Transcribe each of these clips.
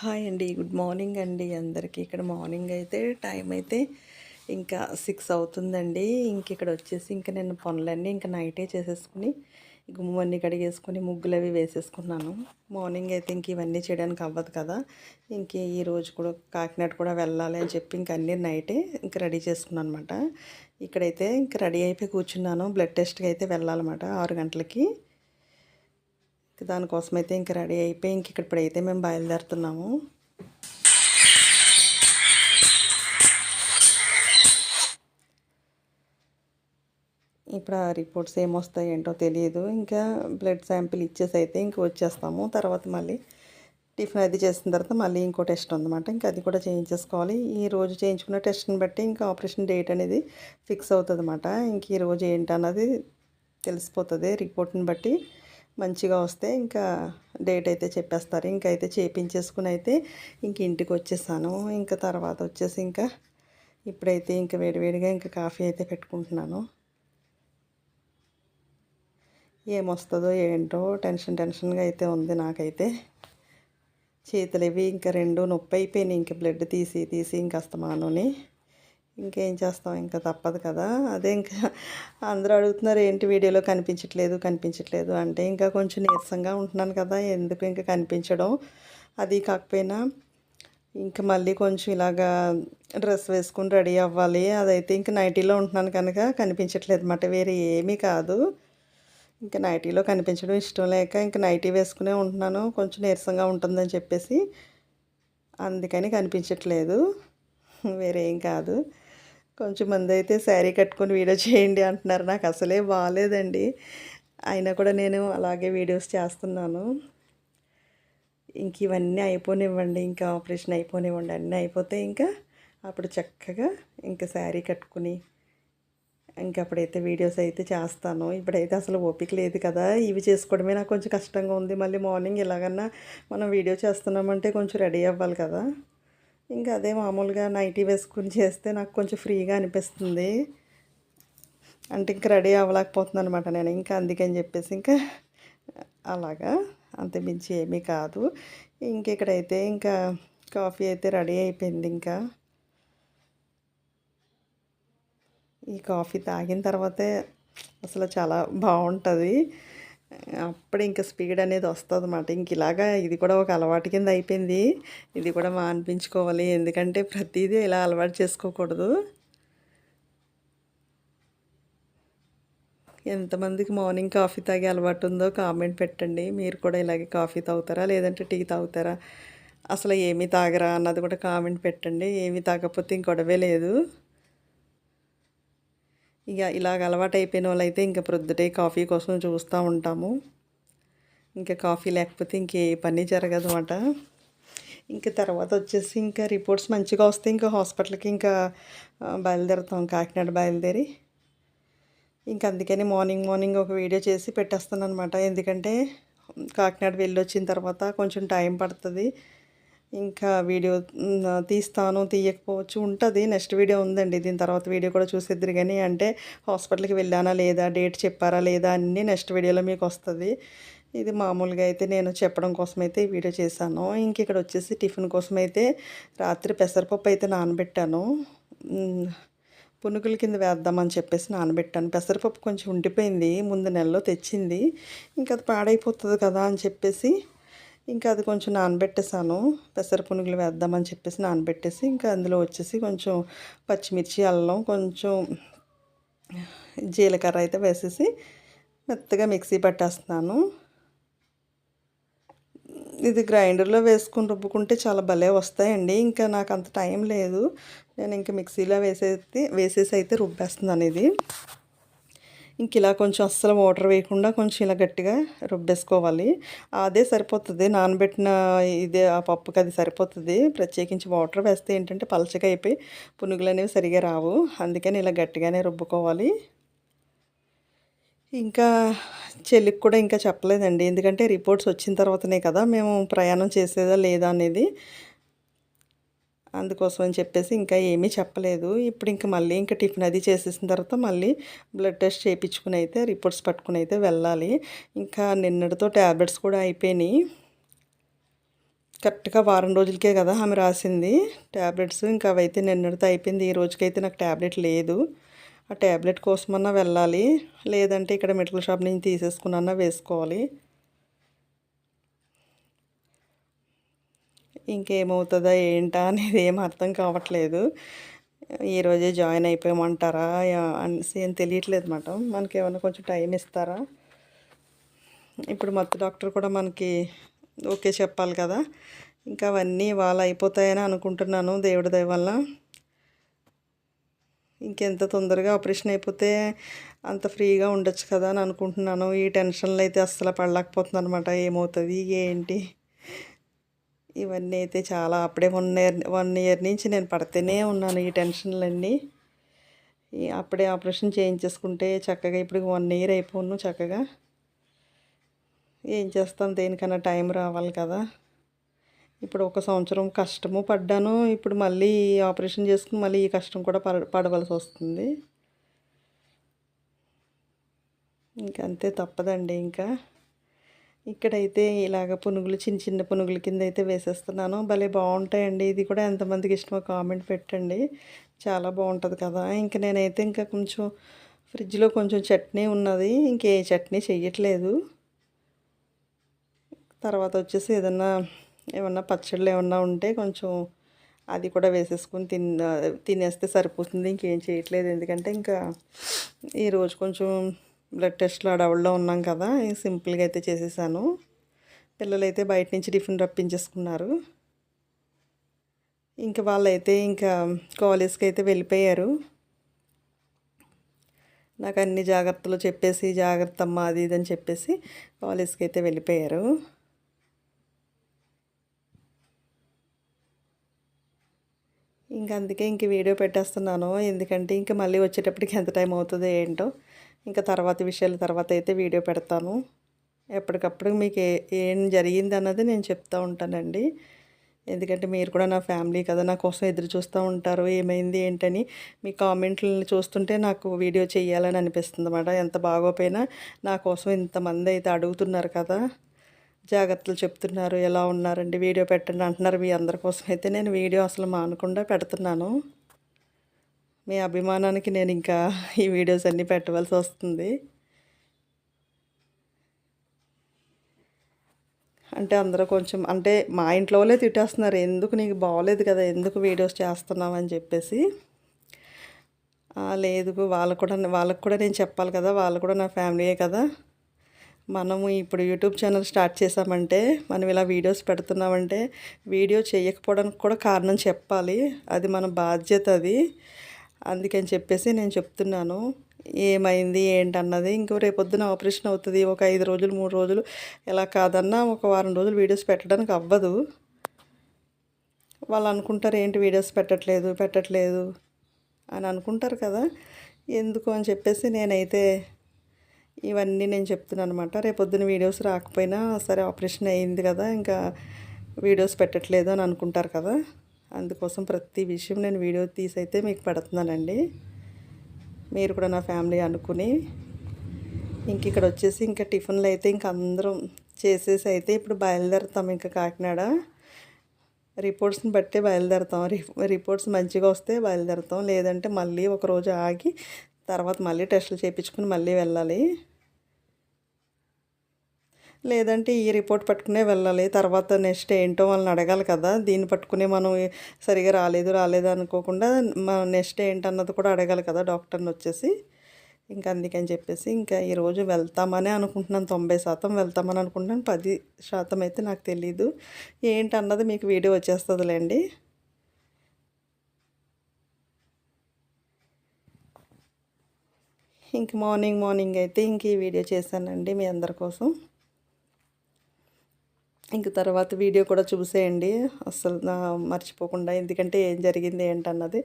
Hi అండి good morning అండి అందరికీ. ఇక్కడ మార్నింగ్ అయితే టైం అయితే ఇంకా సిక్స్ అవుతుందండి. ఇంక ఇక్కడ వచ్చేసి ఇంకా నేను పనులన్నీ ఇంకా నైటే చేసేసుకుని గుమ్మన్నీ కడిగేసుకుని ముగ్గులు అవి వేసేసుకున్నాను. మార్నింగ్ అయితే ఇంక ఇవన్నీ చేయడానికి అవ్వదు కదా. ఇంక ఈ రోజు కూడా కాకినాడ కూడా వెళ్ళాలి అని చెప్పి ఇంక అన్నీ నైటే ఇంకా రెడీ చేసుకున్నాను అనమాట ఇక్కడైతే ఇంకా రెడీ అయిపోయి కూర్చున్నాను. బ్లడ్ టెస్ట్కి అయితే వెళ్ళాలన్నమాట ఆరు గంటలకి. దానికోసం అయితే ఇంక రెడీ అయిపోయి ఇంక ఇక్కడ ఇప్పుడైతే మేము బయలుదేరుతున్నాము. ఇప్పుడు ఆ రిపోర్ట్స్ ఏమొస్తాయి ఏంటో తెలియదు. ఇంకా బ్లడ్ శాంపిల్ ఇచ్చేసి అయితే ఇంక వచ్చేస్తాము. తర్వాత మళ్ళీ టిఫిన్ అది చేసిన తర్వాత మళ్ళీ ఇంకో టెస్ట్ ఉందన్నమాట. ఇంకా అది కూడా చేయించేసుకోవాలి. ఈ రోజు చేయించుకున్న టెస్ట్ని బట్టి ఇంకా ఆపరేషన్ డేట్ అనేది ఫిక్స్ అవుతుంది అన్నమాట ఇంక ఈ రోజు ఏంటన్నది తెలిసిపోతుంది రిపోర్ట్ని బట్టి. మంచిగా వస్తే ఇంకా డేట్ అయితే చెప్పేస్తారు. ఇంకా అయితే చేపించేసుకుని అయితే ఇంక ఇంటికి వచ్చేసాను. ఇంకా తర్వాత వచ్చేసి ఇంకా ఇప్పుడైతే ఇంకా వేడివేడిగా ఇంకా కాఫీ అయితే పెట్టుకుంటున్నాను. ఏమొస్తుందో ఏంటో టెన్షన్ టెన్షన్గా అయితే ఉంది నాకైతే. చేతులు ఇవి ఇంకా రెండు నొప్పి అయిపోయినాయి. ఇంకా బ్లడ్ తీసి తీసి ఇంకా అస్తమానుని. ఇంకేం చేస్తాం? ఇంకా తప్పదు కదా. అదే ఇంకా అందరూ అడుగుతున్నారు ఏంటి వీడియోలో కనిపించట్లేదు కనిపించట్లేదు? అంటే ఇంకా కొంచెం నీరసంగా ఉంటున్నాను కదా. ఎందుకు ఇంకా కనిపించడం? అది కాకపోయినా ఇంకా మళ్ళీ కొంచెం ఇలాగా డ్రెస్ వేసుకుని రెడీ అవ్వాలి. అదైతే ఇంకా నైటీలో ఉంటున్నాను కనుక కనిపించట్లేదు అనమాట వేరే ఏమీ కాదు. ఇంకా నైటీలో కనిపించడం ఇష్టం లేక ఇంకా నైటీ వేసుకునే ఉంటున్నాను. కొంచెం నీరసంగా ఉంటుందని చెప్పేసి అందుకని కనిపించట్లేదు. వేరే ఏం కాదు. కొంచెం మంది అయితే శారీ కట్టుకొని వీడియో చేయండి అంటున్నారు. నాకు అసలే బాగాలేదండి అయినా కూడా నేను అలాగే వీడియోస్ చేస్తున్నాను. ఇంక ఇవన్నీ అయిపోనివ్వండి. ఇంకా ఆపరేషన్ అయిపోనివ్వండి. అన్నీ అయిపోతే ఇంకా అప్పుడు చక్కగా ఇంకా శారీ కట్టుకుని ఇంకా అప్పుడైతే వీడియోస్ అయితే చేస్తాను. ఇప్పుడైతే అసలు ఓపిక లేదు కదా. ఇవి చేసుకోవడమే నాకు కొంచెం కష్టంగా ఉంది. మళ్ళీ మార్నింగ్ ఎలాగన్నా మనం వీడియో చేస్తున్నామంటే కొంచెం రెడీ అవ్వాలి కదా. ఇంకా అదే మామూలుగా నైటీ వేసుకుని చేస్తే నాకు కొంచెం ఫ్రీగా అనిపిస్తుంది. అంటే ఇంకా రెడీ అవ్వలేకపోతుంది అనమాట నేను. ఇంకా అందుకని చెప్పేసి ఇంకా అలాగా. అంత మించి ఏమీ కాదు. ఇంక ఇక్కడైతే ఇంకా కాఫీ అయితే రెడీ అయిపోయింది ఇంకా. ఈ కాఫీ తాగిన తర్వాతే అసలు చాలా బాగుంటుంది. అప్పుడు ఇంకా స్పీడ్ అనేది వస్తుంది అన్నమాట ఇంక ఇలాగా ఇది కూడా ఒక అలవాటు కింద అయిపోయింది. ఇది కూడా మా అనిపించుకోవాలి. ఎందుకంటే ప్రతిదీ ఇలా అలవాటు చేసుకోకూడదు. ఎంతమందికి మార్నింగ్ కాఫీ తాగే అలవాటు ఉందో కామెంట్ పెట్టండి. మీరు కూడా ఇలాగే కాఫీ తాగుతారా? లేదంటే టీ తాగుతారా? అసలు ఏమీ తాగరా అన్నది కూడా కామెంట్ పెట్టండి. ఏమీ తాగకపోతే ఇంకొడవే లేదు. ఇక ఇలాగ అలవాటు అయిపోయిన వాళ్ళైతే ఇంకా ప్రొద్దుటే కాఫీ కోసం చూస్తూ ఉంటాము. ఇంకా కాఫీ లేకపోతే ఇంకే పని జరగదు అన్నమాట ఇంకా తర్వాత వచ్చేసి ఇంకా రిపోర్ట్స్ మంచిగా వస్తే ఇంకా హాస్పిటల్కి ఇంకా బయలుదేరుతాం కాకినాడ బయలుదేరి. ఇంకా అందుకని మార్నింగ్ మార్నింగ్ ఒక వీడియో చేసి పెట్టేస్తాను అనమాట ఎందుకంటే కాకినాడ వెళ్ళి వచ్చిన తర్వాత కొంచెం టైం పడుతుంది. ఇంకా వీడియో తీస్తాను తీయకపోవచ్చు ఉంటుంది. నెక్స్ట్ వీడియో ఉందండి. దీని తర్వాత వీడియో కూడా చూసేద్దరు కానీ అంటే హాస్పిటల్కి వెళ్ళానా లేదా డేట్ చెప్పారా లేదా అన్నీ నెక్స్ట్ వీడియోలో మీకు వస్తుంది. ఇది మామూలుగా అయితే నేను చెప్పడం కోసం అయితే ఈ వీడియో చేశాను. ఇంక ఇక్కడ వచ్చేసి టిఫిన్ కోసం అయితే రాత్రి పెసరపప్పు అయితే నానబెట్టాను. పునుగుల కింద వేద్దామని చెప్పేసి నానబెట్టాను. పెసరపప్పు కొంచెం ఉండిపోయింది. ముందు నెలలో తెచ్చింది. ఇంకా అది పాడైపోతుంది కదా అని చెప్పేసి ఇంకా అది కొంచెం నానబెట్టేసాను. పెసర పునుగులు వేద్దామని చెప్పేసి నానబెట్టేసి ఇంకా అందులో వచ్చేసి కొంచెం పచ్చిమిర్చి అల్లం కొంచెం జీలకర్ర అయితే వేసేసి మెత్తగా మిక్సీ పట్టేస్తున్నాను. ఇది గ్రైండర్లో వేసుకుని రుబ్బుకుంటే చాలా భలే వస్తాయండి. ఇంకా నాకు అంత టైం లేదు. నేను ఇంకా మిక్సీలో వేసేసి వేసేసి అయితే రుబ్బేస్తున్నాను ఇది. ఇంక ఇలా కొంచెం అస్సలు వాటర్ వేయకుండా కొంచెం ఇలా గట్టిగా రుబ్బేసుకోవాలి. అదే సరిపోతుంది. నానబెట్టిన ఇదే ఆ పప్పుకి అది సరిపోతుంది. ప్రత్యేకించి వాటర్ వేస్తే ఏంటంటే పలచగా అయిపోయి పునుగులు అనేవి సరిగా రావు. అందుకని ఇలా గట్టిగానే రుబ్బుకోవాలి. ఇంకా చెల్లికి కూడా ఇంకా చెప్పలేదండి. ఎందుకంటే రిపోర్ట్స్ వచ్చిన తర్వాతనే కదా మేము ప్రయాణం చేసేదా లేదా అనేది. అందుకోసం అని చెప్పేసి ఇంకా ఏమీ చెప్పలేదు. ఇప్పుడు ఇంకా మళ్ళీ ఇంకా టిఫిన్ అది చేసేసిన తర్వాత మళ్ళీ బ్లడ్ టెస్ట్ చేయించుకుని అయితే రిపోర్ట్స్ పట్టుకుని అయితే వెళ్ళాలి. ఇంకా నిన్నటితో ట్యాబ్లెట్స్ కూడా అయిపోయినాయి. కరెక్ట్గా వారం రోజులకే కదా ఆమె రాసింది ట్యాబ్లెట్స్ ఇంకా అవైతే నిన్నటితో అయిపోయింది. ఈ రోజుకైతే నాకు ట్యాబ్లెట్ లేదు. ఆ ట్యాబ్లెట్ కోసమన్నా వెళ్ళాలి. లేదంటే ఇక్కడ మెడికల్ షాప్ నుంచి తీసేసుకున్నా వేసుకోవాలి. ఇంకేమవుతుందా ఏంటా అనేది ఏం అర్థం కావట్లేదు. ఈరోజే జాయిన్ అయిపోయామంటారా? అనేసి ఏం తెలియట్లేదు మాట మనకి ఏమైనా కొంచెం టైం ఇస్తారా? ఇప్పుడు మత్తు డాక్టర్ కూడా మనకి ఓకే చెప్పాలి కదా. ఇంకా అవన్నీ వాళ్ళు అయిపోతాయని అనుకుంటున్నాను దేవుడి దయ వల్ల. ఇంకెంత తొందరగా ఆపరేషన్ అయిపోతే అంత ఫ్రీగా ఉండొచ్చు కదా అని అనుకుంటున్నాను. ఈ టెన్షన్లు అయితే అస్సలు పడలేకపోతుంది అనమాట. ఏమవుతుంది? ఏంటి? ఇవన్నీ అయితే చాలా అప్పుడే వన్ ఇయర్ వన్ ఇయర్ నుంచి నేను పడుతూనే ఉన్నాను ఈ టెన్షన్లన్నీ. అప్పుడే ఆపరేషన్ చేయించేసుకుంటే చక్కగా ఇప్పుడు వన్ ఇయర్ అయిపోను చక్కగా. ఏం చేస్తాం? దేనికన్నా టైం రావాలి కదా. ఇప్పుడు ఒక సంవత్సరం కష్టము పడ్డాను. ఇప్పుడు మళ్ళీ ఆపరేషన్ చేసుకుని మళ్ళీ ఈ కష్టం కూడా పడ పడవలసి వస్తుంది. ఇంకంతే తప్పదండి ఇంకా. ఇక్కడైతే ఇలాగ పునుగులు చిన్న చిన్న పునుగుల కింద అయితే వేసేస్తున్నాను. భలే బాగుంటాయండి. ఇది కూడా ఎంతమందికి ఇష్టమో కామెంట్ పెట్టండి. చాలా బాగుంటుంది కదా. ఇంక నేనైతే ఇంకా కొంచెం ఫ్రిడ్జ్లో కొంచెం చట్నీ ఉన్నది. ఇంకే చట్నీ చెయ్యట్లేదు. తర్వాత వచ్చేసి ఏదన్నా ఏమన్నా పచ్చళ్ళు ఏమన్నా ఉంటే కొంచెం అది కూడా వేసేసుకుని తిన్ తినేస్తే సరిపోతుంది. ఇంకేం చేయట్లేదు ఎందుకంటే ఇంకా ఈరోజు కొంచెం బ్లడ్ టెస్ట్లు అడవుల్లో ఉన్నాం కదా సింపుల్గా అయితే చేసేసాను. పిల్లలైతే బయట నుంచి టిఫిన్ రప్పించేసుకున్నారు. ఇంకా వాళ్ళైతే ఇంకా కాలేజ్కి అయితే వెళ్ళిపోయారు. నాకు అన్ని జాగ్రత్తలు చెప్పేసి జాగ్రత్త అమ్మ అది ఇది అని చెప్పేసి కాలేజ్కి అయితే వెళ్ళిపోయారు. ఇంకా అందుకే ఇంక వీడియో పెట్టేస్తున్నాను. ఎందుకంటే ఇంక మళ్ళీ వచ్చేటప్పటికి ఎంత టైం అవుతుందో ఏంటో. ఇంకా తర్వాత విషయాలు తర్వాత అయితే వీడియో పెడతాను. ఎప్పటికప్పుడు మీకు ఏం జరిగింది అన్నది నేను చెప్తూ ఉంటానండి. ఎందుకంటే మీరు కూడా నా ఫ్యామిలీ కదా నా కోసం ఎదురు చూస్తూ ఉంటారు. ఏమైంది ఏంటని మీ కామెంట్లను చూస్తుంటే నాకు వీడియో చేయాలని అనిపిస్తుంది అన్నమాట. ఎంత బాగోపోయినా నా కోసం ఇంతమంది అయితే అడుగుతున్నారు కదా జాగ్రత్తలు చెప్తున్నారు ఎలా ఉన్నారండి వీడియో పెట్టండి అంటున్నారు. మీ అందరి కోసం అయితే నేను వీడియో అసలు మానకుండా పెడుతున్నాను. మీ అభిమానానికి నేను ఇంకా ఈ వీడియోస్ అన్నీ పెట్టవలసి వస్తుంది. అంటే అందరూ కొంచెం అంటే మా ఇంట్లోనే తిట్టేస్తున్నారు. ఎందుకు నీకు బాగోలేదు కదా? ఎందుకు వీడియోస్ చేస్తున్నావు అని చెప్పేసి. లేదు వాళ్ళకు కూడా వాళ్ళకు కూడా నేను చెప్పాలి కదా. వాళ్ళు కూడా నా ఫ్యామిలీయే కదా. మనము ఇప్పుడు యూట్యూబ్ ఛానల్ స్టార్ట్ చేసామంటే మనం ఇలా వీడియోస్ పెడుతున్నామంటే వీడియో చేయకపోవడానికి కూడా కారణం చెప్పాలి. అది మన బాధ్యత అది. అందుకని చెప్పేసి నేను చెప్తున్నాను. ఏమైంది? ఏంటన్నది? ఇంకో రేపొద్దున ఆపరేషన్ అవుతుంది. ఒక ఐదు రోజులు మూడు రోజులు ఎలా కాదన్నా ఒక వారం రోజులు వీడియోస్ పెట్టడానికి అవ్వదు. వాళ్ళు అనుకుంటారు ఏంటి వీడియోస్ పెట్టట్లేదు? పెట్టట్లేదు? అని అనుకుంటారు కదా. ఎందుకు అని చెప్పేసి నేనైతే ఇవన్నీ నేను చెప్తున్నాను అనమాట రేపొద్దున వీడియోస్ రాకపోయినా సరే ఆపరేషన్ అయింది కదా ఇంకా వీడియోస్ పెట్టట్లేదు అని అనుకుంటారు కదా. అందుకోసం ప్రతి విషయం నేను వీడియో తీసి అయితే మీకు పెడుతున్నానండి. మీరు కూడా నా ఫ్యామిలీ అనుకుని ఇంక ఇక్కడ వచ్చేసి ఇంకా టిఫిన్లు అయితే ఇంక అందరం చేసేసి అయితే ఇప్పుడు బయలుదేరుతాం ఇంకా కాకినాడ. రిపోర్ట్స్ని బట్టే బయలుదేరుతాం. రిపోర్ట్స్ మంచిగా వస్తే బయలుదేరుతాం. లేదంటే మళ్ళీ ఒకరోజు ఆగి తర్వాత మళ్ళీ టెస్టులు చేయించుకుని మళ్ళీ వెళ్ళాలి. లేదంటే ఈ రిపోర్ట్ పట్టుకునే వెళ్ళాలి. తర్వాత నెక్స్ట్ ఏంటో వాళ్ళని అడగాలి కదా. దీన్ని పట్టుకునే మనం సరిగా రాలేదు రాలేదు అనుకోకుండా మన నెక్స్ట్ ఏంటన్నది కూడా అడగాలి కదా డాక్టర్ని వచ్చేసి. ఇంకా అందుకని చెప్పేసి ఇంకా ఈరోజు వెళ్తామనే అనుకుంటున్నాను. తొంభై శాతం వెళ్తామని అనుకుంటున్నాను. పది శాతం అయితే నాకు తెలీదు. ఏంటన్నది మీకు వీడియో వచ్చేస్తుందిలేండి. ఇంక మార్నింగ్ మార్నింగ్ అయితే ఇంక ఈ వీడియో చేశానండి మీ అందరి కోసం. ఇంక తర్వాత వీడియో కూడా చూసేయండి. అస్సలు మర్చిపోకుండా. ఎందుకంటే ఏం జరిగింది ఏంటన్నది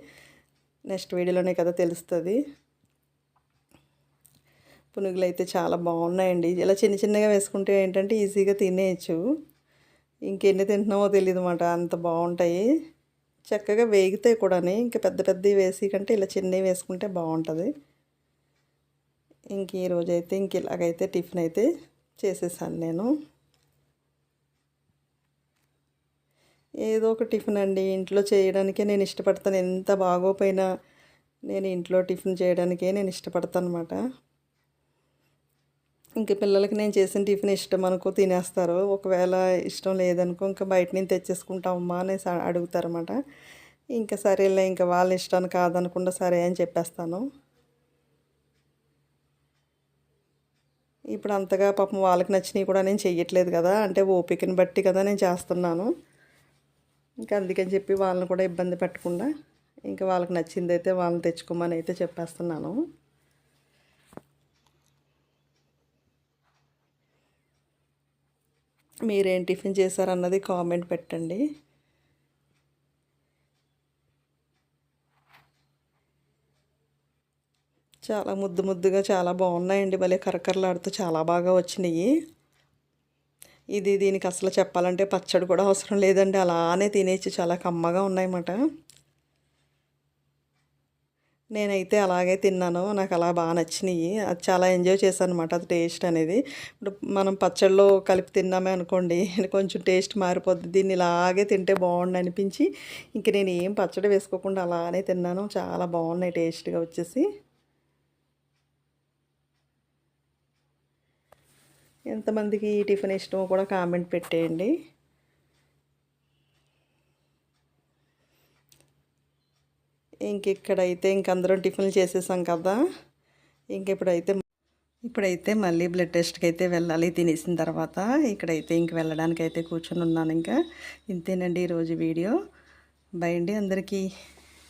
నెక్స్ట్ వీడియోలోనే కదా తెలుస్తుంది. పునుగులు అయితే చాలా బాగున్నాయండి. ఇలా చిన్న చిన్నగా వేసుకుంటే ఏంటంటే ఈజీగా తినేయచ్చు. ఇంకెన్ని తింటున్నామో తెలియదు అన్నమాట అంత బాగుంటాయి. చక్కగా వేగితే కూడా ఇంకా పెద్ద పెద్దవి వేసి కంటే ఇలా చిన్నవి వేసుకుంటే బాగుంటుంది. ఇంక ఈరోజైతే ఇంక ఇలాగైతే టిఫిన్ అయితే చేసేసాను నేను. ఏదో ఒక టిఫిన్ అండి. ఇంట్లో చేయడానికే నేను ఇష్టపడతాను. ఎంత బాగోపోయినా నేను ఇంట్లో టిఫిన్ చేయడానికే నేను ఇష్టపడతాను అనమాట ఇంక పిల్లలకి నేను చేసిన టిఫిన్ ఇష్టం అనుకో తినేస్తారు. ఒకవేళ ఇష్టం లేదనుకో ఇంకా బయట నుంచి తెచ్చేసుకుంటామమ్మా అనేసి అడుగుతారన్నమాట ఇంకా సరేలే ఇంకా వాళ్ళ ఇష్టాన్ని కాదనకుండా సరే అని చెప్పేస్తాను. ఇప్పుడు అంతగా పాపం వాళ్ళకి నచ్చినవి కూడా నేను చెయ్యట్లేదు కదా. అంటే ఓపికని బట్టి కదా నేను చేస్తున్నాను. ఇంకా అందుకని చెప్పి వాళ్ళని కూడా ఇబ్బంది పెట్టకుండా ఇంకా వాళ్ళకి నచ్చింది అయితే వాళ్ళని తెచ్చుకోమని అయితే చెప్పేస్తున్నాను. మీరేం టిఫిన్ చేశారన్నది కామెంట్ పెట్టండి. చాలా ముద్దు ముద్దుగా చాలా బాగున్నాయండి. భలే కరకరలాడుతూ చాలా బాగా వచ్చినాయి. ఇది దీనికి అసలు చెప్పాలంటే పచ్చడి కూడా అవసరం లేదండి. అలానే తినేసి చాలా కమ్మగా ఉన్నాయన్నమాట. నేనైతే అలాగే తిన్నాను. నాకు అలా బాగా నచ్చినాయి. అది చాలా ఎంజాయ్ చేశాను అనమాట అది టేస్ట్ అనేది. ఇప్పుడు మనం పచ్చడిలో కలిపి తిన్నామే అనుకోండి కొంచెం టేస్ట్ మారిపోద్ది. దీన్ని ఇలాగే తింటే బాగుండు అనిపించి ఇంక నేను ఏం పచ్చడి వేసుకోకుండా అలానే తిన్నాను. చాలా బాగున్నాయి టేస్ట్గా వచ్చేసి. ఎంతమందికి ఈ టిఫిన్ ఇష్టమో కూడా కామెంట్ పెట్టేయండి. ఇంక ఇక్కడైతే ఇంక అందరం టిఫిన్లు చేసేసాం కదా ఇంక ఇప్పుడైతే ఇప్పుడైతే మళ్ళీ బ్లడ్ టెస్ట్కి అయితే వెళ్ళాలి తినేసిన తర్వాత. ఇక్కడైతే ఇంక వెళ్ళడానికి అయితే కూర్చొని ఉన్నాను ఇంకా. ఇంతేనండి ఈరోజు వీడియో. బై అండి అందరికీ.